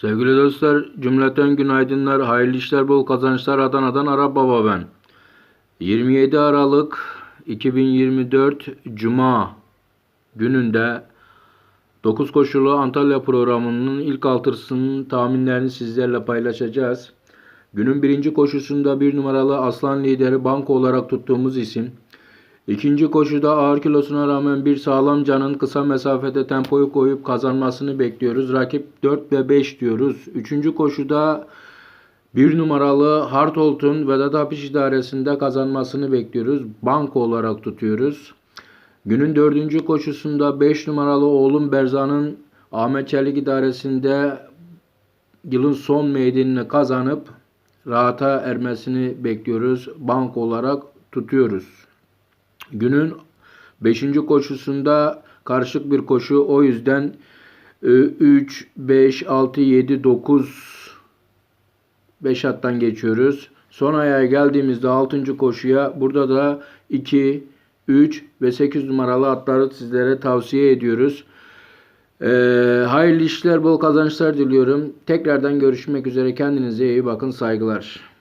Sevgili dostlar, cümleten günaydınlar, hayırlı işler, bol kazançlar. Adana'dan Arap Baba ben. 27 Aralık 2024 Cuma gününde 9 koşulu Antalya programının ilk altısının tahminlerini sizlerle paylaşacağız. Günün birinci koşusunda bir numaralı aslan lideri banko olarak tuttuğumuz isim. İkinci koşuda ağır kilosuna rağmen bir sağlam canın kısa mesafede tempoyu koyup kazanmasını bekliyoruz. Rakip 4 ve 5 diyoruz. Üçüncü koşuda bir numaralı Hartolt'un Vedat Apiş idaresinde kazanmasını bekliyoruz. Banko olarak tutuyoruz. Günün dördüncü koşusunda 5 numaralı oğlum Berzan'ın Ahmet Çelik idaresinde yılın son meydanını kazanıp rahata ermesini bekliyoruz. Banko olarak tutuyoruz. Günün 5. koşusunda karışık bir koşu. O yüzden e, 3, 5, 6, 7, 9 5 hattan geçiyoruz. Son ayağa geldiğimizde 6. koşuya burada da 2, 3 ve 8 numaralı atları sizlere tavsiye ediyoruz. Ee, hayırlı işler, bol kazançlar diliyorum. Tekrardan görüşmek üzere. Kendinize iyi bakın. Saygılar.